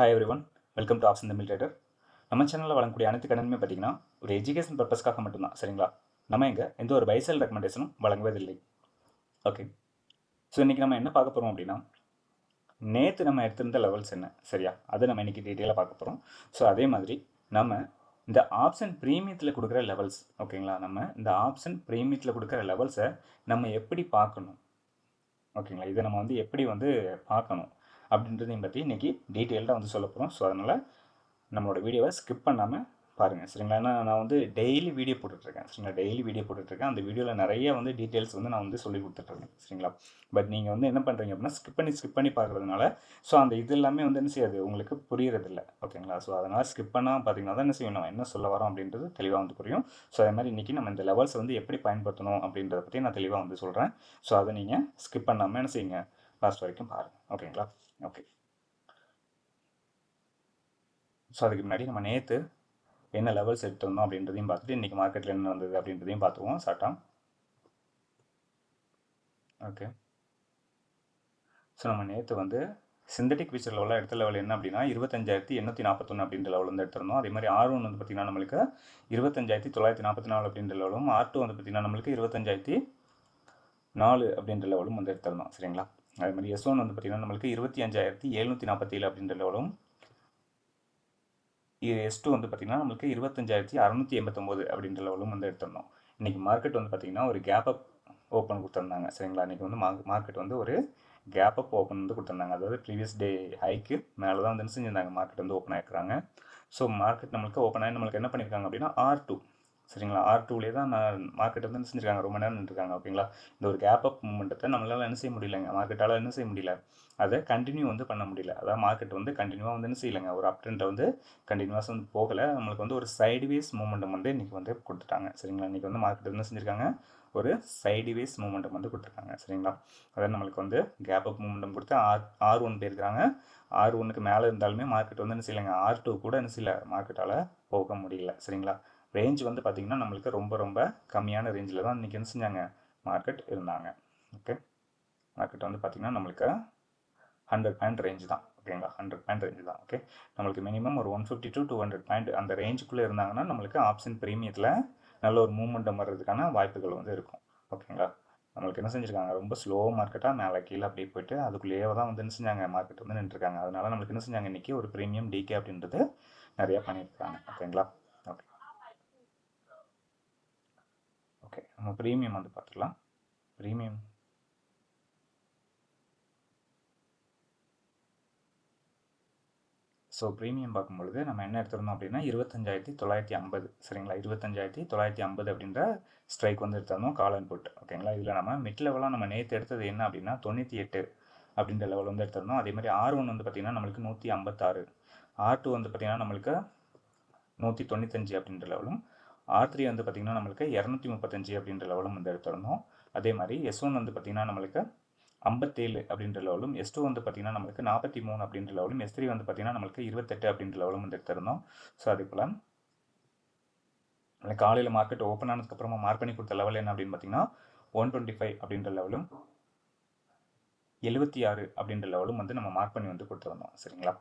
Hi everyone welcome to option Tamil trader நம்ம சேனலில் வழங்கக்கூடிய அனைத்து கடனுமே பார்த்தீங்கன்னா ஒரு எஜுகேஷன் பர்பஸ்க்காக மட்டும்தான் சரிங்களா? நம்ம இங்கே எந்த ஒரு பைசல் ரெக்கமெண்டேஷனும் வழங்குவதில்லை. ஓகே ஸோ இன்றைக்கி நம்ம என்ன பார்க்க போகிறோம் அப்படின்னா நேற்று நம்ம எடுத்திருந்த லெவல்ஸ் என்ன சரியா? அதை நம்ம இன்றைக்கி டீட்டெயிலாக பார்க்க போகிறோம் ஸோ அதே மாதிரி நம்ம இந்த ஆப்ஷன் ப்ரீமியத்தில் கொடுக்குற லெவல்ஸ் ஓகேங்களா நம்ம இந்த ஆப்ஷன் ப்ரீமியத்தில் கொடுக்குற லெவல்ஸை நம்ம எப்படி பார்க்கணும்? ஓகேங்களா இதை நம்ம வந்து எப்படி வந்து பார்க்கணும்? அப்படின்றதையும் பற்றி இன்றைக்கி டீட்டெயில்டாக வந்து சொல்ல போகிறோம் ஸோ அதனால் நம்மளோட வீடியோவை ஸ்கிப் பண்ணாமல் பாருங்கள் சரிங்களா? ஏன்னா நான் வந்து டெய்லி வீடியோ போட்டுட்ருக்கேன். சரிங்களா? டெய்லி வீடியோ போட்டுட்ருக்கேன். அந்த வீடியோவில் நிறைய வந்து டீட்டெயில்ஸ் வந்து நான் வந்து சொல்லி கொடுத்துட்ருக்கேன். சரிங்களா? பட் நீங்கள் வந்து என்ன பண்ணுறீங்க அப்படின்னா ஸ்கிப் பண்ணி ஸ்கிப் பண்ணி பார்க்குறதுனால ஸோ அந்த இது எல்லாமே வந்து என்ன செய்யாது? உங்களுக்கு புரியறதில்ல. ஓகேங்களா? ஸோ அதனால் ஸ்கிப் பண்ணால் பார்த்தீங்கன்னா தான் என்ன செய்யணும் நம்ம என்ன சொல்ல வரோம் அப்படின்றது தெளிவாக வந்து புரியும். ஸோ அதே மாதிரி இன்றைக்கி நம்ம இந்த லெவல்ஸ் வந்து எப்படி பயன்படுத்தணும் அப்படின்றத பற்றி நான் தெளிவாக வந்து சொல்கிறேன் ஸோ அதை நீங்கள் ஸ்கிப் பண்ணாமல் என்ன செய்யுங்க? லாஸ்ட் வரைக்கும் பாருங்கள் ஓகேங்களா? ஓகே ஸோ அதுக்கு முன்னாடி நம்ம நேற்று என்ன லெவல்ஸ் எடுத்திருந்தோம் அப்படின்றதையும் பார்த்துட்டு இன்றைக்கி மார்க்கெட்டில் என்ன வந்தது அப்படின்றதையும் பார்த்துருவோம் சாட்டாம் ஓகே ஸோ நம்ம நேற்று வந்து சிந்தட்டிக் ஃபீச்சர் லெவலில் எடுத்த லெவல் என்ன அப்படின்னா இருபத்தஞ்சாயிரத்தி எண்ணூற்றி நாற்பத்தொன்று அப்படின்ற லெவல் வந்து எடுத்திருந்தோம். அதே மாதிரி ஆர் ஒன் வந்து பார்த்திங்கன்னா நம்மளுக்கு இருபத்தஞ்சாயிரத்தி தொள்ளாயிரத்தி நாற்பத்தி நாலு அப்படின்ற லெவலும் ஆர் டூ வந்து பார்த்திங்கன்னா நம்மளுக்கு இருபத்தஞ்சாயிரத்தி நாலு அப்படின்ற லெவலும் வந்து எடுத்திருந்தோம். சரிங்களா? அதே மாதிரி எஸ் ஒன் வந்து பார்த்திங்கன்னா நம்மளுக்கு இருபத்தி அஞ்சாயிரத்தி எழுநூற்றி நாற்பத்தி ஏழு அப்படின்ற லெவலும் எஸ் டூ வந்து பார்த்திங்கன்னா நம்மளுக்கு இருபத்தஞ்சாயிரத்தி அறநூற்றி எண்பத்தொம்போது அப்படின்ற லெவலும் வந்து எடுத்திருந்தோம். இன்றைக்கி மார்க்கெட் வந்து பார்த்திங்கன்னா ஒரு கேப் அப் ஓப்பன் கொடுத்துருந்தாங்க. சரிங்களா? இன்றைக்கி வந்து மார்க்கெட் வந்து ஒரு கேப் அப் ஓப்பன் வந்து கொடுத்துருந்தாங்க. அதாவது ப்ரீவியஸ் டே ஹைக்கு மேலே தான் வந்து செஞ்சுருந்தாங்க மார்க்கெட் வந்து ஓப்பன் ஆகிருக்கிறாங்க ஸோ மார்க்கெட் நம்மளுக்கு ஓப்பன் ஆகி நம்மளுக்கு என்ன பண்ணியிருக்காங்க அப்படின்னா ஆர் டூ சரிங்களா? ஆர் டூலேயே தான் நான் மார்க்கெட் வந்து என்ன செஞ்சுருக்காங்க? ரொம்ப நேரம் நின்றுருக்காங்க ஓகேங்களா இந்த ஒரு கேப் அப் மூமெண்ட்டை நம்மளால் என்ன செய்ய முடியலங்க? மார்க்கெட்டால் என்ன செய்ய முடியல? அதை கண்டினியூ வந்து பண்ண முடியல. அதாவது மார்க்கெட் வந்து கண்டினியூவாக வந்து என்ன செய்யலைங்க? ஒரு அப் ட்ரெண்டை வந்து கண்டினியூவாக வந்து போகலை. நம்மளுக்கு வந்து ஒரு சைடுவேஸ் மூமெண்ட்டம் வந்து இன்றைக்கி வந்து கொடுத்துட்டாங்க. சரிங்களா? இன்றைக்கி வந்து மார்க்கெட் என்ன செஞ்சுருக்காங்க? ஒரு சைடுவேஸ் மூமெண்டம் வந்து கொடுத்துருக்காங்க. சரிங்களா? அதாவது நம்மளுக்கு வந்து கேப் அப் மூமெண்டம் கொடுத்து ஆர் ஆர் ஒன் போயிருக்காங்க ஆர் ஒன்னுக்கு மேலே இருந்தாலுமே மார்க்கெட் வந்து என்ன செய்யலைங்க? ஆர் டூ கூட என்ன செய்யல? மார்க்கெட்டால் போக முடியல. சரிங்களா? ரேஞ்ச் வந்து பார்த்திங்கன்னா நம்மளுக்கு ரொம்ப ரொம்ப கம்மியான ரேஞ்சில் தான் இன்றைக்கி என்ன செஞ்சாங்க? மார்க்கெட் இருந்தாங்க. ஓகே மார்க்கெட் வந்து பார்த்திங்கன்னா நம்மளுக்கு ஹண்ட்ரட் பாயிண்ட் ரேஞ்ச் தான். ஓகேங்களா ஹண்ட்ரட் பாயிண்ட் ரேஞ்ச் தான். ஓகே நம்மளுக்கு மினிமம் ஒரு one fifty to two hundred point அந்த ரேஞ்சுக்குள்ளே இருந்தாங்கன்னா நம்மளுக்கு ஆப்ஷன் ப்ரீமியத்தில் நல்ல ஒரு மூமெண்டம் வர்றதுக்கான வாய்ப்புகள் வந்து இருக்கும். ஓகேங்களா நம்மளுக்கு என்ன செஞ்சுருக்காங்க? ரொம்ப ஸ்லோ மார்க்கெட்டாக மேலே கீழே அப்படியே போயிட்டு அதுக்குள்ளேயே தான் வந்து என்ன செஞ்சாங்க? மார்க்கெட் வந்து நின்றுருக்காங்க. அதனால நம்மளுக்கு என்ன செஞ்சாங்க? இன்றைக்கி ஒரு ப்ரீமியம் டிகே அப்படின்றது நிறையா பண்ணியிருக்காங்க. ஓகேங்களா ஓகே ஓகே நம்ம ப்ரீமியம் வந்து பார்த்துக்கலாம். ப்ரீமியம் ஸோ ப்ரீமியம் பார்க்கும்பொழுது நம்ம என்ன எடுத்திருந்தோம் அப்படின்னா இருபத்தஞ்சாயிரத்தி தொள்ளாயிரத்தி ஐம்பது. சரிங்களா? இருபத்தஞ்சாயிரத்தி தொள்ளாயிரத்தி ஐம்பது அப்படின்ற ஸ்ட்ரைக் வந்து எடுத்திருந்தோம் கால் அண்ட் புட் ஓகேங்களா இதில் நம்ம மிட் லெவலாக நம்ம நேற்று எடுத்தது என்ன அப்படின்னா தொண்ணூற்றி எட்டு அப்படின்ற லெவல் வந்து எடுத்திருந்தோம். அதே மாதிரி ஆர் ஒன் வந்து பார்த்திங்கன்னா நம்மளுக்கு நூற்றி ஐம்பத்தாறு. ஆர் டூ வந்து பார்த்திங்கன்னா நம்மளுக்கு நூற்றி தொண்ணூத்தஞ்சு அப்படின்ற லெவலும் ஆர் த்ரீ வந்து பார்த்திங்கன்னா நம்மளுக்கு இரநூத்தி முப்பத்தஞ்சு அப்படின்ற லெவலும் வந்து எடுத்துருந்தோம். அதே மாதிரி எஸ் ஒன் வந்து பார்த்திங்கன்னா நம்மளுக்கு ஐம்பத்தேழு அப்படின்ற லெவலும் எஸ் டூ வந்து பார்த்திங்கன்னா நம்மளுக்கு நாற்பத்தி மூணு அப்படின்ற லெவலும் எஸ் த்ரீ வந்து பார்த்திங்கன்னா நம்மளுக்கு இருபத்தெட்டு அப்படின்ற லெவலும் வந்து எடுத்திருந்தோம். ஸோ அதே போல் காலையில் மார்க்கெட் ஓப்பன் ஆனதுக்கப்புறமா மார்க் பண்ணி கொடுத்த லெவல் என்ன அப்படின்னு பார்த்தீங்கன்னா ஒன் டுவெண்ட்டி ஃபைவ் அப்படின்ற லெவலும் எழுபத்தி ஆறு அப்படின்ற லெவலும் வந்து நம்ம மார்க் பண்ணி வந்து கொடுத்துருந்தோம். சரிங்களா?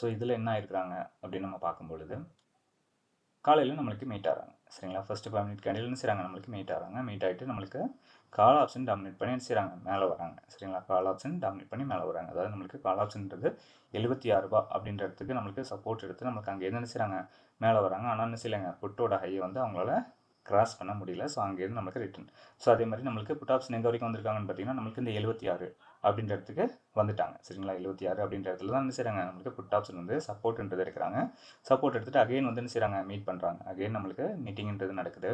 ஸோ இதில் என்ன ஆயிருக்கிறாங்க அப்படின்னு நம்ம பார்க்கும்பொழுது காலையில் நம்மளுக்கு மீட் ஆகிறாங்க சரிங்களா? ஃபஸ்ட்டு ஃபைவ் மினிட் கேண்டில் செய்கிறாங்க நம்மளுக்கு மீட் ஆகிறாங்க மீட் ஆகிட்டு நம்மளுக்கு கால் ஆப்ஷன் டாமினேட் பண்ணி என்ன செய்கிறாங்க மேலே வராங்க. சரிங்களா? கால் ஆப்ஷன் டாமினேட் பண்ணி மேலே வராங்க. அதாவது நம்மளுக்கு கால் ஆப்ஷன்ன்றது எழுபத்தி ஆறு ரூபா அப்படின்ற நம்மளுக்கு சப்போர்ட் எடுத்து நம்மளுக்கு அங்கே என்ன செய்கிறாங்க மேலே வராங்க. ஆனால் என்ன செய்யலைங்க? புட்டோட ஹையை வந்து அவங்களால கிராஸ் பண்ண முடியல. ஸோ அங்கேருந்து நம்மளுக்கு ரிட்டன் ஸோ அதே மாதிரி நம்மளுக்கு புட் ஆப்ஷன் எங்கே வரைக்கும் வந்திருக்காங்கன்னு பார்த்தீங்கன்னா நம்மளுக்கு இந்த எழுபத்தி ஆறு. அப்படின்ற இடத்துக்கு வந்துட்டாங்க. சரிங்களா? எழுபத்தி ஆறு அப்படின்ற இடத்துல தான் என்ன செய்கிறாங்க நம்மளுக்கு புட் ஆப்ஷன் வந்து சப்போர்ட்ன்றது எடுக்கிறாங்க. சப்போர்ட் எடுத்துகிட்டு அகைன் வந்து என்ன செய்கிறாங்க மீட் பண்ணுறாங்க அகைன் நம்மளுக்கு மீட்டிங்ன்றது நடக்குது.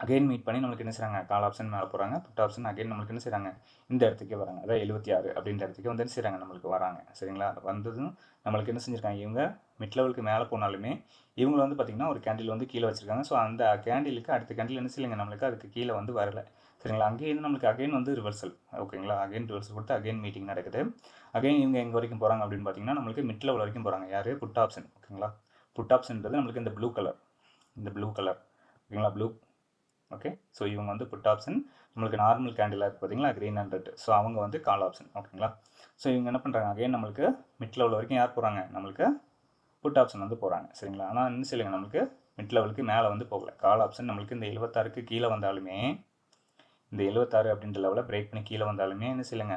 அகைன் மீட் பண்ணி நம்மளுக்கு என்ன செய்கிறாங்க கால் ஆப்ஷன் மேலே போகிறாங்க புட் ஆப்ஷன் அகைன் நம்மளுக்கு என்ன செய்கிறாங்க இந்த இடத்துக்கே வராங்க. அதாவது எழுபத்தி ஆறு அப்படின்ற இடத்துக்கு வந்து என்ன செய்கிறாங்க நம்மளுக்கு வராங்க. சரிங்களா? வந்ததும் நம்மளுக்கு என்ன செஞ்சுருக்காங்க? இவங்க மிட் லெவலுக்கு மேலே போனாலுமே இவங்களை வந்து பார்த்திங்கன்னா ஒரு கேண்டில் வந்து கீழே வச்சுருக்காங்க. ஸோ அந்த கேண்டிலுக்கு அடுத்த கேண்டில் என்ன செய்யலைங்க? நம்மளுக்கு அதுக்கு கீழே வந்து வரலை. சரிங்களா? அங்கேயிருந்து நம்மளுக்கு அகைன் வந்து ரிவர்சல் ஓகேங்களா? அகைன் ரிவர்சல் கொடுத்து அகைன் மீட்டிங் நடக்குது. அகைன் இவங்க எங்கே வரைக்கும் போகிறாங்க அப்படின்னு பார்த்தீங்கன்னா நம்மளுக்கு மிட் லெவல் வரைக்கும் போகிறாங்க யார்? புட் ஆப்ஷன் ஓகேங்களா? புட் ஆப்ஷன்றது நம்மளுக்கு இந்த ப்ளூ கலர் இந்த ப்ளூ கலர் ஓகேங்களா? ப்ளூ ஓகே ஸோ இவங்க வந்து புட் ஆப்ஷன் நம்மளுக்கு நார்மல் கேண்டிலாக இருக்குது பார்த்தீங்களா? க்ரீன் அண்ட் ரெட் ஸோ அவங்க வந்து கால் ஆப்ஷன் ஓகேங்களா? ஸோ இவங்க என்ன பண்ணுறாங்க அகைன் நம்மளுக்கு மிட் லெவல் வரைக்கும் யார் போகிறாங்க நம்மளுக்கு புட் ஆப்ஷன் வந்து போகிறாங்க சரிங்களா? ஆனால் இன்னும் சொல்லுங்கள் நம்மளுக்கு மிட் லெவலுக்கு மேலே வந்து போகல. கால் ஆப்ஷன் நம்மளுக்கு இந்த எழுபத்தாறுக்கு கீழே வந்தாலுமே இந்த எழுபத்தாறு அப்படின்ற லெவலில் பிரேக் பண்ணி கீழே வந்தாலுமே என்ன செய்யலைங்க?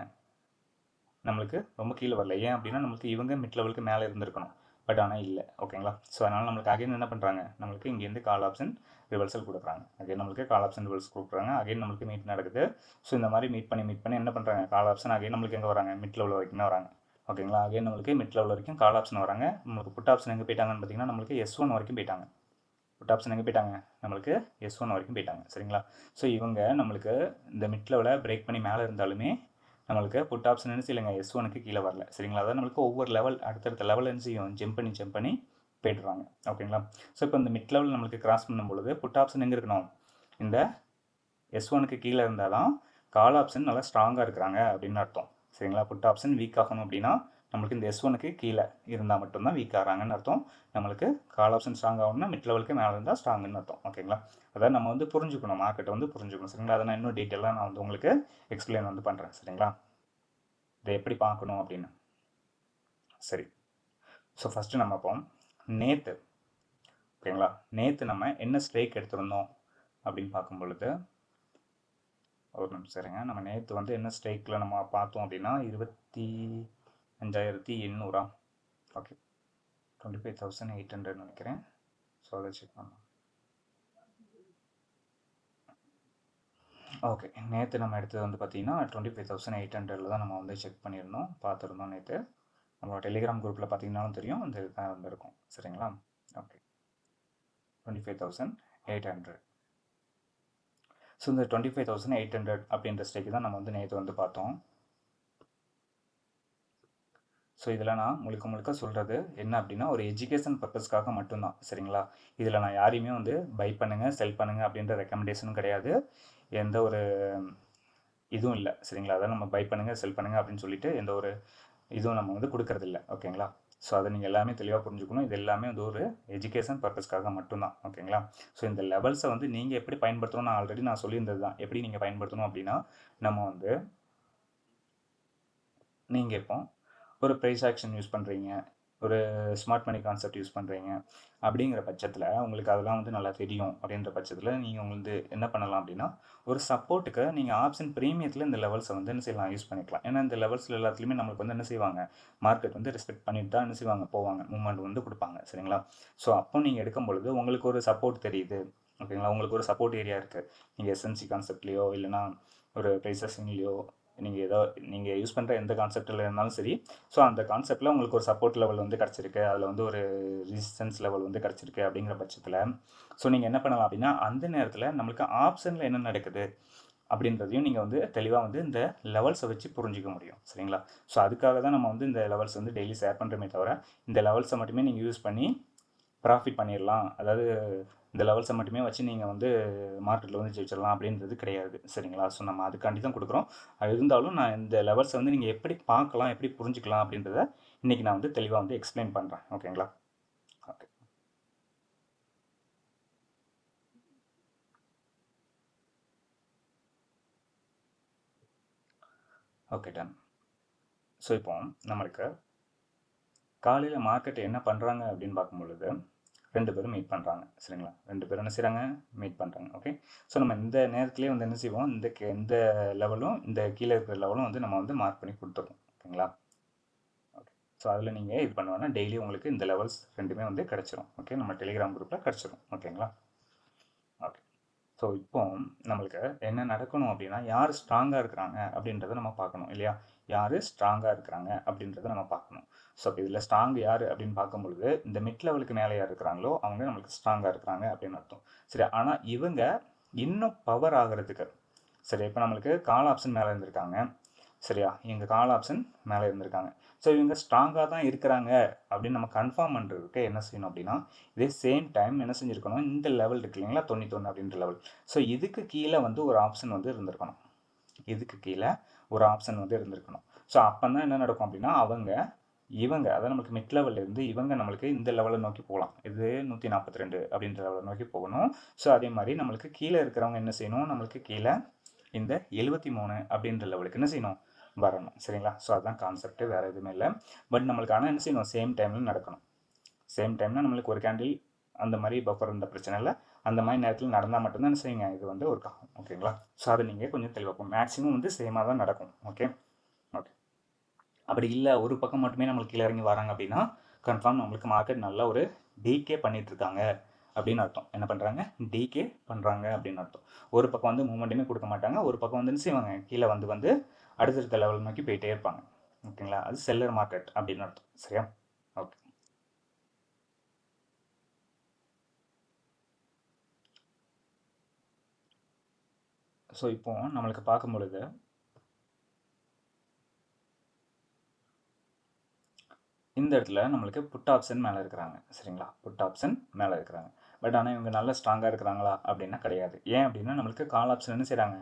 நம்மளுக்கு ரொம்ப கீழே வரல. ஏன் அப்படின்னா நம்மளுக்கு இவங்க மிட் லெவலுக்கு மேலே இருந்திருக்கணும். பட் ஆனால் இல்லை. ஓகேங்களா ஸோ அதனால் நம்மளுக்கு அகைன் என்ன பண்ணுறாங்க நம்மளுக்கு இங்கேருந்து கால் ஆப்ஷன் ரிவர்சல் கொடுக்குறாங்க. அகைன் நம்மளுக்கு கால் ஆப்ஷன் ரிவர்ஸ் கொடுக்குறாங்க. அகைன் நம்மளுக்கு மீட் நடக்குது. ஸோ இந்த மாதிரி மீட் பண்ணி மீட் பண்ணி என்ன பண்ணுறாங்க கால் ஆப்ஷன் அகைன் நம்மளுக்கு எங்கே வராங்க? மிட் லெவல் வரைக்கும் வராங்க. ஓகேங்களா அகைன் நம்மளுக்கு மிட் லெவல் வரைக்கும் கால் ஆப்ஷன் வராங்க. நம்மளுக்கு புட் ஆப்ஷன் எங்கே போயிட்டாங்கன்னு பார்த்தீங்கன்னா நம்மளுக்கு எஸ் ஒன் வரைக்கும் போயிட்டாங்க. புட் ஆப்ஷன் எங்கே போயிட்டாங்க? நம்மளுக்கு எஸ் ஒன் வரைக்கும் போயிட்டாங்க சரிங்களா? ஸோ இவங்க நம்மளுக்கு இந்த மிட் லெவலை பிரேக் பண்ணி மேலே இருந்தாலுமே நம்மளுக்கு புட் ஆப்ஷன் என்ன இல்லைங்க எஸ் ஒனுக்கு கீழே வரல சரிங்களா? அதாவது நம்மளுக்கு ஒவ்வொரு லெவல் அடுத்தடுத்த லெவல் என்ன ஜம்ப் பண்ணி ஜம்ப் பண்ணி போயிடுறாங்க ஓகேங்களா? ஸோ இப்போ இந்த மிட் லெவல் நம்மளுக்கு கிராஸ் பண்ணும்பொழுது புட் ஆப்ஷன் எங்கே இருக்கணும் இந்த எஸ் ஒனுக்கு கீழே இருந்தால் தான் கால் ஆப்ஷன் நல்லா ஸ்ட்ராங்காக இருக்கிறாங்க அப்படின்னு அர்த்தம் சரிங்களா? புட் ஆப்ஷன் வீக் ஆகணும் அப்படின்னா நம்மளுக்கு இந்த எஸ் ஒனுக்கு கீழே இருந்தால் மட்டும்தான் வீக் ஆகிறாங்கன்னு அர்த்தம். நம்மளுக்கு கால் ஆப்ஷன் ஸ்ட்ராங் ஆகணும்னா மிட் லெவலுக்கு மேலே இருந்தால் ஸ்ட்ராங்குன்னு அர்த்தம். ஓகேங்களா அதாவது நம்ம வந்து புரிஞ்சுக்கணும். மார்க்கெட்டை வந்து புரிஞ்சுக்கணும். சரிங்களா? அதை நான் இன்னும் டீட்டெயிலாக நான் வந்து உங்களுக்கு எக்ஸ்பிளைன் வந்து பண்ணுறேன் சரிங்களா? இதை எப்படி பார்க்கணும் அப்படின்னு. சரி. ஸோ ஃபஸ்ட்டு நம்ம இப்போ நேற்று ஓகேங்களா நேற்று நம்ம என்ன ஸ்ட்ரைக் எடுத்திருந்தோம் அப்படின்னு பார்க்கும் பொழுது ஒரு நிமிஷம் சரிங்க நம்ம நேற்று வந்து என்ன ஸ்ட்ரைக்கில் நம்ம பார்த்தோம் அப்படின்னா இருபத்தி அஞ்சாயிரத்தி எண்ணூறா? Okay twenty five thousand eight hundred நினைக்கிறேன். ஸோ அதை செக் பண்ணலாம். ஓகே நேற்று நம்ம எடுத்தது வந்து பார்த்தீங்கன்னா டுவெண்ட்டி ஃபைவ் தௌசண்ட் எயிட் ஹண்ட்ரடில் தான் நம்ம வந்து செக் பண்ணியிருந்தோம். பார்த்துருந்தோம் நேற்று நம்மளோட டெலிகிராம் குரூப்பில் பார்த்தீங்கன்னாலும் தெரியும். அந்த இதுதான் வந்து இருக்கும் சரிங்களா? Okay twenty five thousand eight hundred so இந்த twenty five thousand eight hundred அப்படின்ற ஸ்டேக்கு தான் நம்ம வந்து நேற்று வந்து பார்த்தோம். ஸோ இதில் நான் முழுக்க முழுக்க சொல்கிறது என்ன அப்படின்னா ஒரு எஜுகேஷன் பர்பஸ்க்காக மட்டும்தான். சரிங்களா? இதில் நான் யாரையுமே வந்து பை பண்ணுங்கள் செல் பண்ணுங்கள் அப்படின்ற ரெக்கமெண்டேஷனும் கிடையாது. எந்த ஒரு இதுவும் இல்லை. சரிங்களா? அதான் நம்ம பை பண்ணுங்கள் செல் பண்ணுங்கள் அப்படின்னு சொல்லிட்டு எந்த ஒரு இதுவும் நம்ம வந்து கொடுக்கறதில்ல ஓகேங்களா? ஸோ அதை நீங்கள் எல்லாமே தெளிவாக புரிஞ்சுக்கணும். இது எல்லாமே வந்து ஒரு எஜுகேஷன் பர்பஸ்க்காக மட்டும்தான். ஓகேங்களா? ஸோ இந்த லெவல்ஸை வந்து நீங்கள் எப்படி பயன்படுத்தணும் நான் ஆல்ரெடி நான் சொல்லியிருந்தது தான். எப்படி நீங்கள் பயன்படுத்தணும் அப்படின்னா நம்ம வந்து நீங்கள் இப்போ ஒரு ப்ரைஸ் ஆக்ஷன் யூஸ் பண்ணுறீங்க ஒரு ஸ்மார்ட் மணி கான்செப்ட் யூஸ் பண்ணுறீங்க அப்படிங்கிற பட்சத்தில் உங்களுக்கு அதெல்லாம் வந்து நல்லா தெரியும் அப்படின்ற பட்சத்தில் நீங்கள் வந்து என்ன பண்ணலாம் அப்படின்னா ஒரு சப்போர்ட்டுக்கு நீங்கள் ஆப்ஷன் ப்ரீமியத்தில் இந்த லெவல்ஸை வந்து என்ன செய்யலாம் யூஸ் பண்ணிக்கலாம். ஏன்னா இந்த லெவல்ஸில் எல்லாத்துலேயுமே நம்மளுக்கு வந்து என்ன செய்வாங்க மார்க்கெட் வந்து ரெஸ்பெக்ட் பண்ணிட்டு தான் என்ன செய்வாங்க போவாங்க மூவ்மெண்ட் வந்து கொடுப்பாங்க சரிங்களா? ஸோ அப்போ நீங்கள் எடுக்கும் பொழுது உங்களுக்கு ஒரு சப்போர்ட் தெரியுது ஓகேங்களா உங்களுக்கு ஒரு சப்போர்ட் ஏரியா இருக்குது நீங்கள் எஸ்என்சி கான்செப்ட்லேயோ இல்லைனா ஒரு ப்ரைஸஸிங்லேயோ நீங்கள் ஏதோ நீங்கள் யூஸ் பண்ணுற எந்த கான்செப்டில் இருந்தாலும் சரி ஸோ அந்த கான்செப்டில் உங்களுக்கு ஒரு சப்போர்ட் லெவல் வந்து கிடச்சிருக்கு. அதில் வந்து ஒரு ரெசிஸ்டன்ஸ் லெவல் வந்து கிடச்சிருக்கு அப்படிங்கிற பட்சத்தில். ஸோ நீங்கள் என்ன பண்ணலாம் அப்படின்னா அந்த நேரத்தில் நம்மளுக்கு ஆப்ஷனில் என்ன நடக்குது அப்படின்றதையும் நீங்கள் வந்து தெளிவாக வந்து இந்த லெவல்ஸை வச்சு புரிஞ்சிக்க முடியும். சரிங்களா? ஸோ அதுக்காக தான் நம்ம வந்து இந்த லெவல்ஸ் வந்து டெய்லி ஷேர் பண்ணுறமே தவிர இந்த லெவல்ஸை மட்டுமே நீங்கள் யூஸ் பண்ணி ப்ராஃபிட் பண்ணிடலாம் அதாவது இந்த லெவல்ஸை மட்டுமே வச்சு நீங்கள் வந்து மார்க்கெட்டில் வந்து ஜெயிச்சிடலாம் அப்படின்றது கிடையாது. சரிங்களா? ஸோ நம்ம அதுக்காண்டி தான் கொடுக்குறோம். அது இருந்தாலும் நான் இந்த லெவல்ஸை வந்து நீங்கள் எப்படி பார்க்கலாம் எப்படி புரிஞ்சுக்கலாம் அப்படின்றத இன்றைக்கி நான் வந்து தெளிவாக வந்து எக்ஸ்பிளைன் பண்ணுறேன் ஓகேங்களா? ஓகே ஓகே டன் ஸோ இப்போ நம்மளுக்கு காலையில் மார்க்கெட் என்ன பண்ணுறாங்க அப்படின்னு பார்க்கும் பொழுது ரெண்டு பேரும் மீட் பண்ணுறாங்க சரிங்களா? ரெண்டு பேரும் என்ன செய்கிறாங்க மீட் பண்ணுறாங்க ஓகே ஸோ நம்ம இந்த நேரத்துலேயே வந்து என்ன செய்வோம்? இந்த இந்த லெவலும் இந்த கீழே இருக்கிற லெவலும் வந்து நம்ம வந்து மார்க் பண்ணி கொடுத்துருவோம் ஓகேங்களா ஓகே ஸோ அதில் நீங்கள் இது பண்ணுவோன்னா டெய்லி உங்களுக்கு இந்த லெவல்ஸ் ரெண்டுமே வந்து கிடச்சிரும் ஓகே நம்ம டெலிகிராம் குரூப்பில் கிடச்சிரும் ஓகேங்களா? ஓகே ஸோ இப்போ நம்மளுக்கு என்ன நடக்கணும் அப்படின்னா யார் ஸ்ட்ராங்காக இருக்கிறாங்க அப்படின்றத நம்ம பார்க்கணும் இல்லையா? யார் ஸ்ட்ராங்காக இருக்கிறாங்க அப்படின்றத நம்ம பார்க்கணும். ஸோ அப்போ இதில் ஸ்ட்ராங் யார் அப்படின்னு பார்க்கும்பொழுது இந்த மிட் லெவலுக்கு மேலே யார் இருக்கிறாங்களோ அவங்க நம்மளுக்கு ஸ்ட்ராங்காக இருக்கிறாங்க அப்படின்னு அர்த்தம். சரி ஆனால் இவங்க இன்னும் பவர் ஆகிறதுக்கு சரி இப்போ நம்மளுக்கு கால் ஆப்ஷன் மேலே இருந்திருக்காங்க சரியா? இவங்க கால் ஆப்ஷன் மேலே இருந்திருக்காங்க. ஸோ இவங்க ஸ்ட்ராங்காக தான் இருக்கிறாங்க அப்படின்னு நம்ம கன்ஃபார்ம் பண்ணுறதுக்கு என்ன செய்யணும் அப்படின்னா இதே சேம் டைம் என்ன செஞ்சுருக்கணும்? இந்த லெவல் இருக்கு இல்லைங்களா? தொண்ணூத்தொன்று அப்படின்ற லெவல் ஸோ இதுக்கு கீழே வந்து ஒரு ஆப்ஷன் வந்து இருந்திருக்கணும். இதுக்கு கீழே ஒரு ஆப்ஷன் வந்து இருந்திருக்கணும். ஸோ அப்போ தான் என்ன நடக்கும் அப்படின்னா அவங்க இவங்க அதாவது நம்மளுக்கு மிட் லெவல்லேருந்து இவங்க நம்மளுக்கு இந்த லெவலை நோக்கி போகலாம். இது நூற்றி நாற்பத்தி ரெண்டு அப்படின்ற லெவலை நோக்கி போகணும். ஸோ அதே மாதிரி நம்மளுக்கு கீழே இருக்கிறவங்க என்ன செய்யணும்? நம்மளுக்கு கீழே இந்த எழுபத்தி மூணு அப்படின்ற லெவலுக்கு என்ன செய்யணும்? வரணும். சரிங்களா? ஸோ அதுதான் கான்செப்ட் வேறு எதுவுமே இல்லை. பட் நம்மளுக்கு ஆனால் என்ன செய்யணும்? சேம் டைமில் நடக்கணும். சேம் டைம்னா நம்மளுக்கு ஒரு கேண்டில் அந்த மாதிரி பஃபர் இருந்த பிரச்சனை இல்லை. அந்த மாதிரி நேரத்தில் நடந்தால் மட்டும்தான் செய்யுங்க? இது வந்து ஒர்க் ஆகும். ஓகேங்களா ஸோ அதை நீங்கள் கொஞ்சம் தெளிவாக்கும் மேக்ஸிமம் வந்து சேமாக தான் நடக்கும். ஓகே ஓகே அப்படி இல்லை ஒரு பக்கம் மட்டுமே நம்மளுக்கு கீழே இறங்கி வராங்க அப்படின்னா கன்ஃபார்ம் நம்மளுக்கு மார்க்கெட் நல்ல ஒரு டீகே பண்ணிகிட்ருக்காங்க அப்படின்னு அர்த்தம். என்ன பண்ணுறாங்க டீகே பண்ணுறாங்க அப்படின்னு அர்த்தம். ஒரு பக்கம் வந்து மூமெண்ட்டுமே கொடுக்க மாட்டாங்க. ஒரு பக்கம் வந்து என்ன செய்வாங்க? கீழே வந்து வந்து அடுத்தடுத்த லெவல் நோக்கி போயிட்டே இருப்பாங்க. ஓகேங்களா அது செல்லர் மார்க்கெட் அப்படின்னு அர்த்தம். சரியா ஓகே ஸோ இப்போ நம்மளுக்கு பார்க்கும் பொழுது இந்த இடத்துல நம்மளுக்கு புட் ஆப்ஷன் மேலே இருக்கிறாங்க. சரிங்களா? புட் ஆப்ஷன் மேலே இருக்கிறாங்க. பட் ஆனால் இவங்க நல்லா ஸ்ட்ராங்காக இருக்கிறாங்களா? அப்படின்னா கிடையாது. ஏன் அப்படின்னா நம்மளுக்கு கால் ஆப்ஷன் என்ன செய்கிறாங்க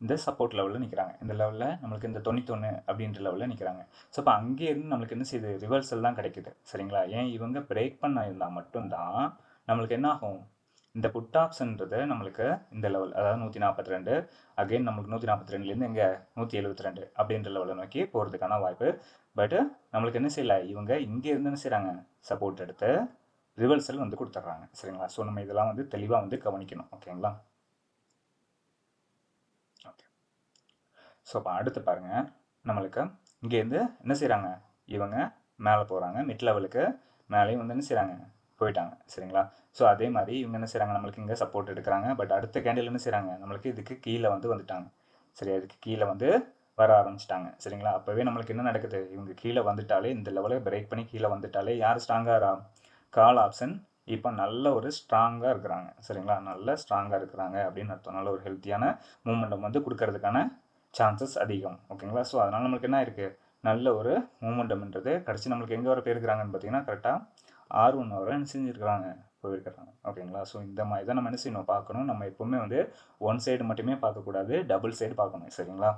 இந்த சப்போர்ட் லெவலில் நிற்கிறாங்க இந்த லெவலில் நம்மளுக்கு இந்த தொண்ணூத்தொன்று அப்படின்ற லெவலில் நிற்கிறாங்க ஸோ அப்போ அங்கேயே இருந்து நம்மளுக்கு என்ன செய்யுது? ரிவர்சல் தான் கிடைக்குது. சரிங்களா? ஏன் இவங்க பிரேக் பண்ண இருந்தால் மட்டும்தான் நம்மளுக்கு என்ன ஆகும்? இந்த புட் ஆப்ஷன்றது நம்மளுக்கு இந்த லெவல் அதாவது நூற்றி நாற்பத்தி ரெண்டு அகைன் நம்மளுக்கு நூற்றி நாற்பத்தி ரெண்டுலேருந்து இங்கே நூற்றி எழுபத்தி ரெண்டு அப்படின்ற லெவலை நோக்கி போகிறதுக்கான வாய்ப்பு. பட்டு நம்மளுக்கு என்ன செய்யலை? இவங்க இங்கே இருந்து என்ன செய்கிறாங்க சப்போர்ட் எடுத்து ரிவர்சல் வந்து கொடுத்துட்றாங்க. சரிங்களா? ஸோ நம்ம இதெல்லாம் வந்து தெளிவாக வந்து கவனிக்கணும். ஓகேங்களா ஓகே ஸோ அப்போ அடுத்து பாருங்கள் நம்மளுக்கு இங்கேருந்து என்ன செய்கிறாங்க இவங்க மேலே போகிறாங்க மிட் லெவலுக்கு மேலேயும் வந்து என்ன செய்கிறாங்க போயிட்டாங்க சரிங்களா? ஸோ அதே மாதிரி இவங்க என்ன செய்கிறாங்க நம்மளுக்கு இங்கே சப்போர்ட் எடுக்கிறாங்க. பட் அடுத்த கேண்டில் என்ன செய்கிறாங்க நம்மளுக்கு இதுக்கு கீழே வந்து வந்துட்டாங்க. சரி அதுக்கு கீழே வந்து வர ஆரம்பிச்சிட்டாங்க சரிங்களா? அப்போவே நம்மளுக்கு என்ன நடக்குது? இவங்க கீழே வந்துட்டாலே இந்த லெவலில் பிரேக் பண்ணி கீழே வந்துட்டாலே யார் ஸ்ட்ராங்காக கால் ஆப்ஷன் இப்போ நல்ல ஒரு ஸ்ட்ராங்காக இருக்கிறாங்க சரிங்களா? நல்ல ஸ்ட்ராங்காக இருக்கிறாங்க அப்படின்னு அர்த்தம். நல்ல ஒரு ஹெல்த்தியான மூமெண்டம் வந்து கொடுக்கறதுக்கான சான்சஸ் அதிகம் ஓகேங்களா ஸோ அதனால் நம்மளுக்கு என்ன இருக்குது நல்ல ஒரு மூமெண்டம்ன்றது கடைசி நம்மளுக்கு எங்கே வர போயிருக்கிறாங்கன்னு பார்த்தீங்கன்னா கரெக்டாக ஆர்வம் ஒன் வர என்ன செஞ்சுருக்கிறாங்க? போயிருக்கிறாங்க. ஓகேங்களா? ஸோ இந்த மாதிரி தான் நம்ம என்ன செய்யணும்? பார்க்கணும். நம்ம எப்போவுமே வந்து ஒன் சைடு மட்டுமே பார்க்கக்கூடாது. டபுள் சைடு பார்க்கணும். சரிங்களா?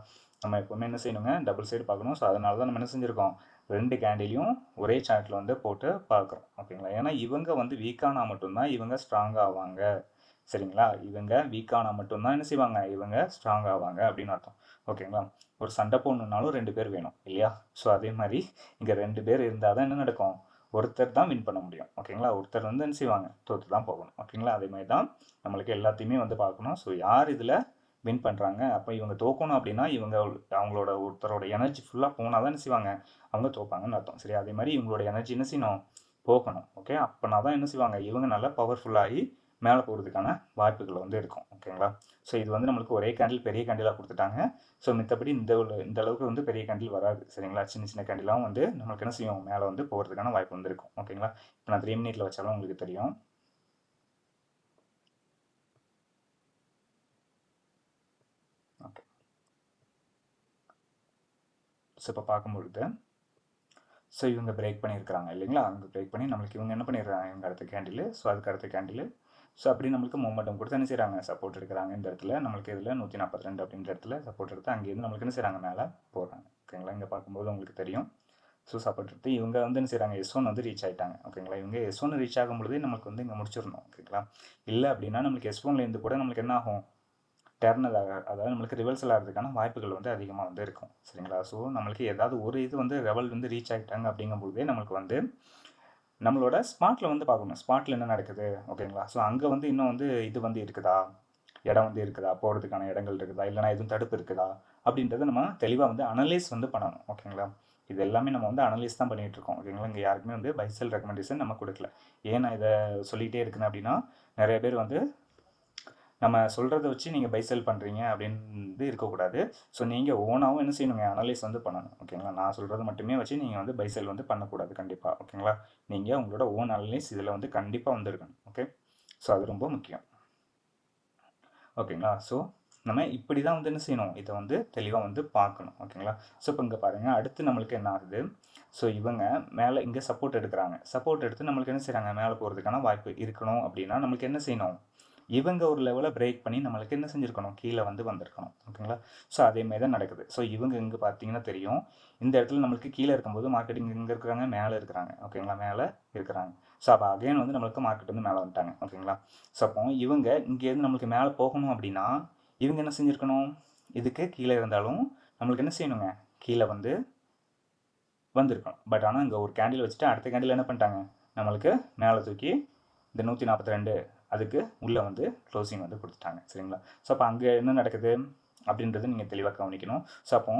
நம்ம எப்போவுமே என்ன செய்யணுங்க? டபுள் சைடு பார்க்கணும். ஸோ அதனால தான் நம்ம என்ன செஞ்சுருக்கோம்? ரெண்டு கேண்டிலையும் ஒரே சார்ட்டில் வந்து போட்டு பார்க்குறோம். ஓகேங்களா? ஏன்னா இவங்க வந்து வீக்கானா மட்டும்தான் இவங்க ஸ்ட்ராங் ஆவாங்க. சரிங்களா? இவங்க வீக்கானா மட்டும்தான் என்ன செய்வாங்க? இவங்க ஸ்ட்ராங் ஆவாங்க அப்படின்னு அர்த்தம். ஓகேங்களா? ஒரு சண்டை போடணுன்னாலும் ரெண்டு பேர் வேணும் இல்லையா? ஸோ அதே மாதிரி இங்கே ரெண்டு பேர் இருந்தால் தான் என்ன நடக்கும்? ஒருத்தர் தான் வின் பண்ண முடியும். ஓகேங்களா ஒருத்தர் வந்து என்ன செய்வாங்க? தோற்று தான் போகணும். ஓகேங்களா அதே மாதிரி தான் நம்மளுக்கு எல்லாத்தையுமே வந்து பார்க்கணும். ஸோ யார் இதில் வின் பண்ணுறாங்க அப்போ இவங்க தோக்கணும் அப்படின்னா இவங்க அவங்களோட ஒருத்தரோட எனர்ஜி ஃபுல்லாக போனால் தான் என்ன செய்வாங்க? அவங்க தோப்பாங்கன்னு அர்த்தம். சரி அதே மாதிரி இவங்களோட எனர்ஜி என்ன செய்யணும்? போக்கணும் ஓகே அப்போனா தான் என்ன செய்வாங்க? இவங்க நல்லா பவர்ஃபுல்லாகி மேலே போகிறதுக்கான வாய்ப்புகள் வந்து இருக்கும். ஓகேங்களா ஸோ இது வந்து நம்மளுக்கு ஒரே கேண்டில் பெரிய கேண்டிலாக கொடுத்துட்டாங்க. ஸோ மித்தபடி இந்த இந்த அளவுக்கு வந்து பெரிய கேண்டில் வராது. சரிங்களா? சின்ன சின்ன கேண்டிலாகவும் வந்து நம்மளுக்கு என்ன செய்யும்? மேலே வந்து போகிறதுக்கான வாய்ப்பு வந்து இருக்கும். ஓகேங்களா இப்போ நான் த்ரீ மினிட்ல வச்சாலும் உங்களுக்கு தெரியும். ஓகே ஸோ இப்போ பார்க்கும்பொழுது ஸோ இவங்க பிரேக் பண்ணியிருக்கிறாங்க இல்லைங்களா? அங்கே பிரேக் பண்ணி நம்மளுக்கு இவங்க என்ன பண்ணிடுறாங்க? இவங்க அடுத்த கேண்டில் ஸோ அதுக்கு அடுத்த கேண்டில் ஸோ அப்படி நம்மளுக்கு மூமெண்டம் கொடுத்து என்ன செய்கிறாங்க சப்போர்ட் எடுக்கிறாங்க இந்த இடத்துல. நம்மளுக்கு இதில் நூற்றி நாற்பத்தி ரெண்டு அப்படின்ற இடத்துல சப்போர்ட் எடுத்து அங்கேருந்து நம்மளுக்கு என்ன செய்கிறாங்க மேலே போடுறாங்க ஓகேங்களா இங்கே பார்க்கும்போது உங்களுக்கு தெரியும். ஸோ சப்போர்ட் எடுத்து இவங்க வந்து என்ன செய்கிறாங்க எஸ் ஒன் வந்து ரீச் ஆகிட்டாங்க ஓகேங்களா இவங்க எஸ் ஒன் ரீச் ஆகும்பொழுது நம்மளுக்கு வந்து இங்கே முடிச்சிடணும். ஓகேங்களா இல்லை அப்படின்னா நம்மளுக்கு எஸ் ஒன்லேருந்து கூட நம்மளுக்கு என்ன ஆகும்? டெர்னல் ஆக அதாவது நம்மளுக்கு ரிவல்சல் ஆகிறதுக்கான வாய்ப்புகள் வந்து அதிகமாக வந்து இருக்கும். சரிங்களா? ஸோ நம்மளுக்கு ஏதாவது ஒரு இது வந்து ரெவல் வந்து ரீச் ஆகிட்டாங்க அப்படிங்கும்பொழுதே நம்மளுக்கு வந்து நம்மளோட ஸ்பாட்டில் வந்து பார்க்கணும். ஸ்பாட்டில் என்ன நடக்குது? ஓகேங்களா ஸோ அங்கே வந்து இன்னும் வந்து இது வந்து இருக்குதா? இடம் வந்து இருக்குதா? போகிறதுக்கான இடங்கள் இருக்குதா? இல்லைனா எதுவும் தடுப்பு இருக்குதா? அப்படின்றத நம்ம தெளிவாக வந்து அனலைஸ் வந்து பண்ணணும். ஓகேங்களா இது எல்லாமே நம்ம வந்து அனலைஸ் தான் பண்ணிகிட்டு இருக்கோம். ஓகேங்களா இங்கே யாருக்குமே வந்து பைசல் ரெக்கமெண்டேஷன் நம்ம கொடுக்கல. ஏன் நான் இதை சொல்லிகிட்டே இருக்கேன் அப்படின்னா நிறைய பேர் வந்து நம்ம சொல்கிறத வச்சு நீங்கள் பை செல் பண்ணுறீங்க அப்படின்னு இருக்கக்கூடாது. ஸோ நீங்கள் ஓனாகவும் என்ன செய்யணுங்க? அனலைஸ் வந்து பண்ணணும். ஓகேங்களா நான் சொல்கிறது மட்டுமே வச்சு நீங்கள் வந்து பை செல் வந்து பண்ணக்கூடாது கண்டிப்பாக ஓகேங்களா நீங்கள் உங்களோட ஓன் அனலைஸ் இதில் வந்து கண்டிப்பாக வந்துருக்கணும். ஓகே ஸோ அது ரொம்ப முக்கியம். ஓகேங்களா ஸோ நம்ம இப்படி தான் வந்து என்ன செய்யணும்? இதை வந்து தெளிவாக வந்து பார்க்கணும். ஓகேங்களா ஸோ இப்போ இங்கே பாருங்கள் அடுத்து நம்மளுக்கு என்ன ஆகுது? ஸோ இவங்க மேலே இங்கே சப்போர்ட் எடுக்கிறாங்க. சப்போர்ட் எடுத்து நம்மளுக்கு என்ன செய்கிறாங்க மேலே போகிறதுக்கான வாய்ப்பு இருக்கணும் அப்படின்னா நம்மளுக்கு என்ன செய்யணும்? இவங்க ஒரு லெவலை பிரேக் பண்ணி நம்மளுக்கு என்ன செஞ்சுருக்கணும்? கீழே வந்து வந்திருக்கணும். ஓகேங்களா? ஸோ அதேமாதிரி தான் நடக்குது. ஸோ இவங்க இங்கே பார்த்தீங்கன்னா தெரியும். இந்த இடத்துல நம்மளுக்கு கீழே இருக்கும்போது மார்க்கெட்டிங் இங்கே இருக்கிறாங்க மேலே இருக்கிறாங்க. ஓகேங்களா? மேலே இருக்கிறாங்க. ஸோ அப்போ அகைன் வந்து நம்மளுக்கு மார்க்கெட் வந்து மேலே வந்துட்டாங்க. ஓகேங்களா? ஸோ அப்போ இவங்க இங்கேருந்து நம்மளுக்கு மேலே போகணும் அப்படின்னா இவங்க என்ன செஞ்சுருக்கணும்? இதுக்கு கீழே இருந்தாலும் நம்மளுக்கு என்ன செய்யணுங்க? கீழே வந்து வந்திருக்கணும். பட் ஆனால் இங்கே ஒரு கேண்டில் வச்சுட்டு அடுத்த கேண்டில் என்ன பண்ணிட்டாங்க? நம்மளுக்கு மேலே தூக்கி இந்த நூற்றி நாற்பத்தி ரெண்டு அதுக்கு உள்ளே வந்து க்ளோசிங் வந்து கொடுத்துட்டாங்க. சரிங்களா? ஸோ அப்போ அங்கே என்ன நடக்குது அப்படின்றது நீங்கள் தெளிவாக கவனிக்கணும். ஸோ அப்போ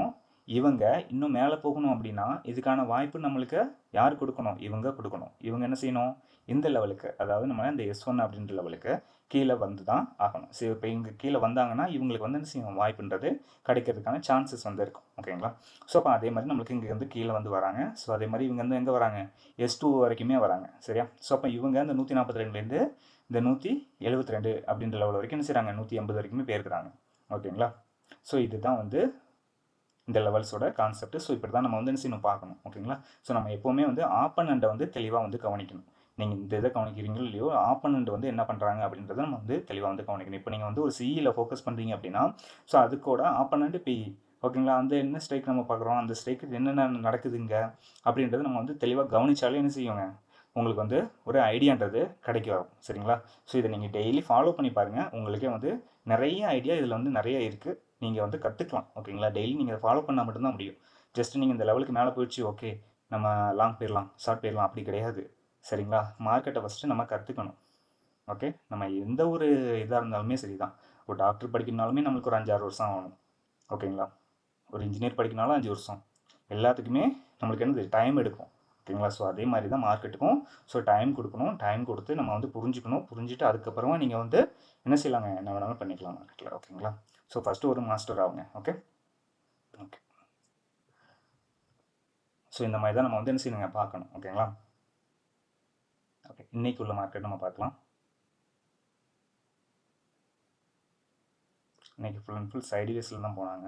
இவங்க இன்னும் மேலே போகணும் அப்படின்னா இதுக்கான வாய்ப்பு நம்மளுக்கு யார் கொடுக்கணும்? இவங்க கொடுக்கணும். இவங்க என்ன செய்யணும்? இந்த லெவலுக்கு அதாவது நம்ம இந்த எஸ் ஒன் அப்படின்ற லெவலுக்கு கீழே வந்து தான் ஆகணும். சரி இப்போ இங்கே கீழே வந்தாங்கன்னா இவங்களுக்கு வந்து என்ன செய்யணும்? வாய்ப்புன்றது கிடைக்கிறதுக்கான சான்சஸ் வந்து இருக்கும். ஓகேங்களா? ஸோ அப்போ அதே மாதிரி நம்மளுக்கு இங்கே வந்து கீழே வந்து வராங்க. ஸோ அதே மாதிரி இவங்க வந்து எங்கே வராங்க? எஸ் டூ வரைக்குமே வராங்க. சரியா? ஸோ அப்போ இவங்க அந்த நூற்றி நாற்பத்தி ரெண்டுலேருந்து இந்த நூற்றி எழுபத்தி ரெண்டு அப்படின்ற லெவல் வரைக்கும் என்ன செய்கிறாங்க நூற்றி எண்பது வரைக்குமே போயிருக்கிறாங்க. ஓகேங்களா ஸோ இதுதான் வந்து இந்த லெவல்ஸோட கான்செப்ட் ஸோ இப்படி தான் நம்ம வந்து என்ன செய்யணும் பார்க்கணும். ஓகேங்களா ஸோ நம்ம எப்போவுமே வந்து ஆப்பனண்ட்டை வந்து தெளிவாக வந்து கவனிக்கணும். நீங்கள் இந்த இதை கவனிக்கிறீங்களோ இல்லையோ ஆப்பனண்ட் வந்து என்ன பண்ணுறாங்க அப்படின்றத நம்ம வந்து தெளிவாக வந்து கவனிக்கணும். இப்போ நீங்கள் வந்து ஒரு சிஇயில் ஃபோக்கஸ் பண்ணுறீங்க அப்படின்னா ஸோ அதுக்கூட ஆப்பனண்ட் பிஇ ஓகேங்களா அந்த என்ன ஸ்ட்ரைக் நம்ம பார்க்குறோம்? அந்த ஸ்ட்ரைக்கு என்னென்ன நடக்குதுங்க? அப்படின்றத நம்ம வந்து தெளிவாக கவனிச்சாலே என்ன செய்யுங்க? உங்களுக்கு வந்து ஒரு ஐடியான்றது கிடைக்க வரும் சரிங்களா? ஸோ இதை நீங்கள் டெய்லி ஃபாலோ பண்ணி பாருங்கள் உங்களுக்கே வந்து நிறைய ஐடியா இதில் வந்து நிறைய இருக்குது நீங்கள் வந்து கற்றுக்கலாம் ஓகேங்களா? டெய்லி நீங்கள் அதை ஃபாலோ பண்ணால் மட்டும்தான் முடியும். ஜஸ்ட் நீங்கள் இந்த லெவலுக்கு மேலே போயிடுச்சு ஓகே நம்ம லாங் போயிடலாம் ஷார்ட் போயிடலாம் அப்படி கிடையாது சரிங்களா? மார்க்கெட்டை ஃபஸ்ட்டு நம்ம கற்றுக்கணும் ஓகே நம்ம எந்த ஒரு இதாக இருந்தாலுமே சரி தான் ஒரு டாக்டர் படிக்கணுனாலுமே நம்மளுக்கு ஒரு அஞ்சாறு வருஷம் ஆகணும் ஓகேங்களா? ஒரு இன்ஜினியர் படிக்கணுனாலும் அஞ்சு வருஷம். எல்லாத்துக்குமே நம்மளுக்கு என்னது? டைம் எடுக்கும். ஓகேங்களா? ஸோ அதே மாதிரி தான் மார்க்கெட்டுக்கும் ஸோ டைம் கொடுக்கணும். டைம் கொடுத்து நம்ம வந்து புரிஞ்சுக்கணும். புரிஞ்சுட்டு அதுக்கப்புறமா நீங்கள் வந்து என்ன செய்யலாங்க? என்ன வேணாலும் பண்ணிக்கலாம் மார்க்கெட்டில் ஓகேங்களா? ஸோ ஃபஸ்ட்டு ஒரு மாஸ்டர் ஆகுங்க. ஓகே ஓகே ஸோ இந்த மாதிரி தான் நம்ம வந்து என்ன செய்யணுங்க? பார்க்கணும். ஓகேங்களா? ஓகே இன்றைக்கி உள்ள மார்க்கெட் நம்ம பார்க்கலாம். இன்றைக்கி ஃபுல் அண்ட் ஃபுல் சைடு வேஸில் தான் போனாங்க.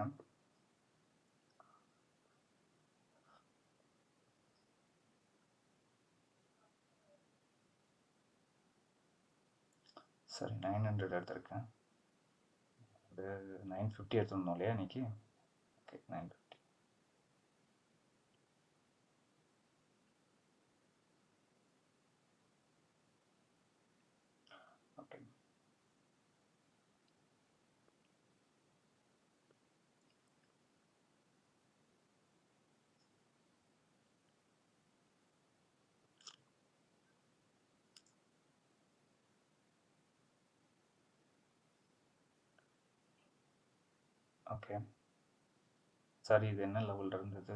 சரி நைன் ஹண்ட்ரட் எடுத்திருக்கேன். ஒரு நைன் ஃபிஃப்டி எடுத்துருந்தோம் இல்லையா இன்னைக்கு? Okay nine fifty okay okay sorry இது என்ன லெவலில் இருந்தது?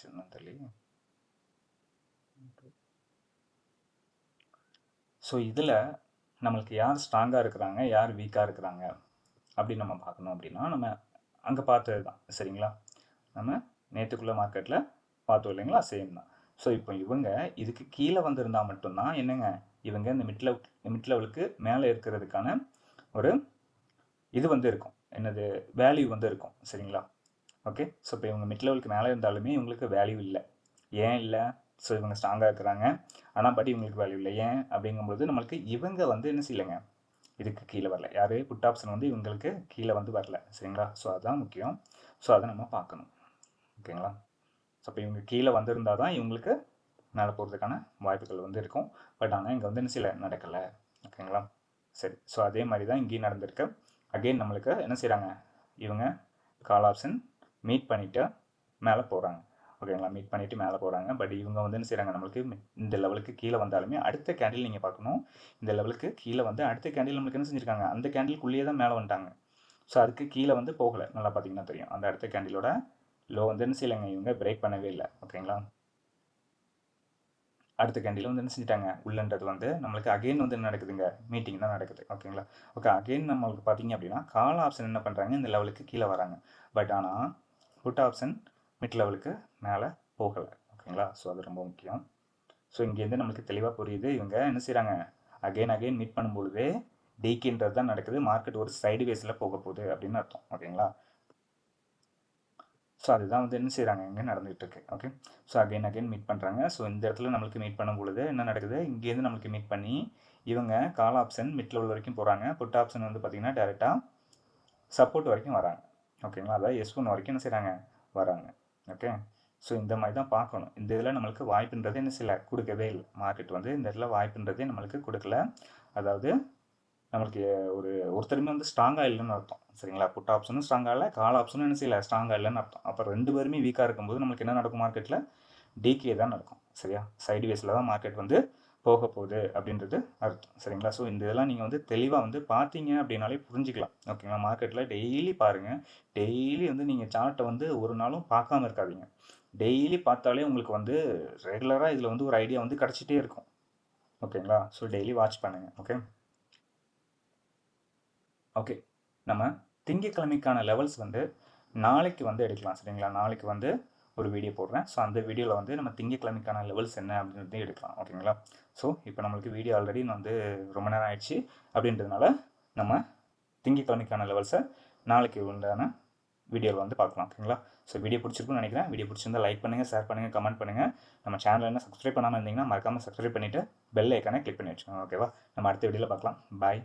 சின்ன தள்ளி ஸோ இதில் நம்மளுக்கு யார் ஸ்ட்ராங்காக இருக்கிறாங்க யார் வீக்காக இருக்கிறாங்க அப்படின்னு நம்ம பார்க்கணும் அப்படின்னா நம்ம அங்கே பார்த்தது தான். சரிங்களா? நம்ம நேற்றுக்குள்ளே மார்க்கெட்டில் பார்த்தோம் இல்லைங்களா? சேம் தான். ஸோ இப்போ இவங்க இதுக்கு கீழே வந்திருந்தால் மட்டும்தான் என்னங்க? இவங்க இந்த மிட் லெவல் மிட் லெவலுக்கு மேலே இருக்கிறதுக்கான ஒரு இது வந்து இருக்கும். என்னது வேல்யூ வந்து இருக்கும் சரிங்களா? ஓகே ஸோ இப்போ இவங்க மிட் லெவலுக்கு மேலே இருந்தாலுமே இவங்களுக்கு வேல்யூ இல்லை. ஏன் இல்லை? ஸோ இவங்க ஸ்ட்ராங்காக இருக்கிறாங்க. ஆனால் பட் இவங்களுக்கு வேல்யூ இல்லை. ஏன்? அப்படிங்கும்போது நம்மளுக்கு இவங்க வந்து என்ன செய்யலைங்க? இதுக்கு கீழே வரல. யார்? புட் ஆப்ஷன் வந்து இவங்களுக்கு கீழே வந்து வரல சரிங்களா? ஸோ அதுதான் முக்கியம். ஸோ அதை நம்ம பார்க்கணும். ஓகேங்களா? ஸோ இப்போ இவங்க கீழே வந்திருந்தால் தான் இவங்களுக்கு மேலே போகிறதுக்கான வாய்ப்புகள் வந்து இருக்கும். பட் ஆனால் இங்கே வந்து என்ன செய்யலை? நடக்கலை. ஓகேங்களா? சரி. ஸோ அதே மாதிரி தான் இங்கேயும் நடந்திருக்கு. அகெயின் நம்மளுக்கு என்ன செய்கிறாங்க இவங்க கால் ஆப்ஷன் மீட் பண்ணிவிட்டு மேலே போகிறாங்க ஓகேங்களா மீட் பண்ணிவிட்டு மேலே போகிறாங்க பட் இவங்க வந்து என்ன செய்கிறாங்க நம்மளுக்கு இந்த லெவலுக்கு கீழே வந்தாலுமே அடுத்த கேண்டில் நீங்கள் பார்க்கணும். இந்த லெவலுக்கு கீழே வந்து அடுத்த கேண்டில் நம்மளுக்கு என்ன செஞ்சுருக்காங்க? அந்த கேண்டிலுக்குள்ளேயே தான் மேலே வந்துட்டாங்க. ஸோ அதுக்கு கீழே வந்து போகலை. நல்லா பார்த்தீங்கன்னா தெரியும். அந்த அடுத்த கேண்டிலோட லோ வந்து என்ன செய்யலைங்க? இவங்க பிரேக் பண்ணவே இல்லை. ஓகேங்களா அடுத்த கேண்டில் வந்து என்ன செஞ்சிட்டாங்க? உள்ளன்றது வந்து நம்மளுக்கு அகைன் வந்து என்ன நடக்குதுங்க? மீட்டிங் தான் நடக்குது. ஓகேங்களா ஓகே அகைன் நம்மளுக்கு பார்த்தீங்க அப்படின்னா கால் ஆப்ஷன் என்ன பண்ணுறாங்க இந்த லெவலுக்கு கீழே வராங்க. பட் ஆனால் புட் ஆப்ஷன் மிட் லெவலுக்கு மேலே போகலை. ஓகேங்களா ஸோ அது ரொம்ப முக்கியம். ஸோ இங்கேருந்து நம்மளுக்கு தெளிவாக புரியுது. இவங்க என்ன செய்கிறாங்க அகைன் அகைன் மீட் பண்ணும்பொழுது டீக்கின்றது தான் நடக்குது. மார்க்கெட் ஒரு சைடு வேஸில் போக போகுது அப்படின்னு அர்த்தம். ஓகேங்களா ஸோ அதுதான் வந்து என்ன செய்கிறாங்க இங்கே நடந்துகிட்டு இருக்கு okay so again again meet பண்ணுறாங்க ஸோ இந்த இடத்துல நம்மளுக்கு மீட் பண்ணும் பொழுது என்ன நடக்குது? இங்கேருந்து நம்மளுக்கு மீட் பண்ணி இவங்க கால் ஆப்ஷன் மிட் லெவல் வரைக்கும் போகிறாங்க புட் ஆப்ஷன் வந்து பார்த்திங்கன்னா டேரெக்டாக சப்போர்ட் வரைக்கும் வராங்க. ஓகேங்களா அதாவது எஸ் ஒன் வரைக்கும் என்ன செய்கிறாங்க வராங்க. ஓகே ஸோ இந்த மாதிரி தான் பார்க்கணும். இந்த இதில் நம்மளுக்கு வாய்ப்புன்றது என்ன செய்யல? கொடுக்கவே இல்லை. மார்க்கெட் வந்து இந்த இடத்துல வாய்ப்புன்றதே நம்மளுக்கு கொடுக்கல. அதாவது நம்மளுக்கு ஒரு ஒருத்தருமே வந்து ஸ்ட்ராங்காக இல்லைன்னு அர்த்தம். சரிங்களா? புட் ஆப்ஷனும் ஸ்ட்ராங்காக இல்லை கால் ஆப்ஷனும் என்ன செய்யல? ஸ்ட்ராங்காக இல்லைன்னு அர்த்தம். அப்போ ரெண்டு பேருமே வீக்காக இருக்கும்போது நம்மளுக்கு என்ன நடக்கும்? மார்க்கெட்டில் டிகே தான் நடக்கும். சரியா? சைடு வேஸில் தான் மார்க்கெட் வந்து போக போகுது அப்படின்றது அர்த்தம். சரிங்களா? ஸோ இந்த இதெல்லாம் நீங்கள் வந்து தெளிவாக வந்து பார்த்தீங்க அப்படின்னாலே புரிஞ்சிக்கலாம். ஓகேங்களா மார்க்கெட்டில் டெய்லி பாருங்கள் டெய்லி வந்து நீங்கள் சார்ட்டை வந்து ஒரு நாளும் பார்க்காம இருக்காதீங்க. டெய்லி பார்த்தாலே உங்களுக்கு வந்து ரெகுலராக இதில் வந்து ஒரு ஐடியா வந்து கிடச்சிட்டே இருக்கும். ஓகேங்களா ஸோ டெய்லி வாட்ச் பண்ணுங்கள் ஓகே ஓகே நம்ம திங்கக்கிழமைக்கான லெவல்ஸ் வந்து நாளைக்கு வந்து எடுக்கலாம் சரிங்களா? நாளைக்கு வந்து ஒரு வீடியோ போடுறேன். ஸோ அந்த வீடியோவில் வந்து நம்ம திங்கக்கிழமைக்கான லெவல்ஸ் என்ன அப்படின்றது எடுக்கலாம் ஓகேங்களா ஸோ இப்போ நம்மளுக்கு வீடியோ ஆல்ரெடி வந்து ரொம்ப நேரம் ஆயிடுச்சு அப்படின்றதுனால நம்ம திங்கக்கிழமைக்கான லெவல்ஸை நாளைக்கு உண்டான வீடியோவில் வந்து பார்க்கலாம் ஓகேங்களா ஸோ வீடியோ பிடிச்சிருக்குன்னு நினைக்கிறேன். வீடியோ பிடிச்சிருந்தா லைக் பண்ணுங்கள் ஷேர் பண்ணுங்கள் கமெண்ட் பண்ணுங்கள் நம்ம சேனல் என்ன சப்ஸ்கிரைப் பண்ணாமல் இருந்தீங்கன்னா மறக்காமல் சப்ஸ்கிரைப் பண்ணிவிட்டு பெல் ஐக்கானே கிளிக் பண்ணி வச்சுக்கோங்க ஓகேவா நம்ம அடுத்த வீடியோவில் பார்க்கலாம். பாய்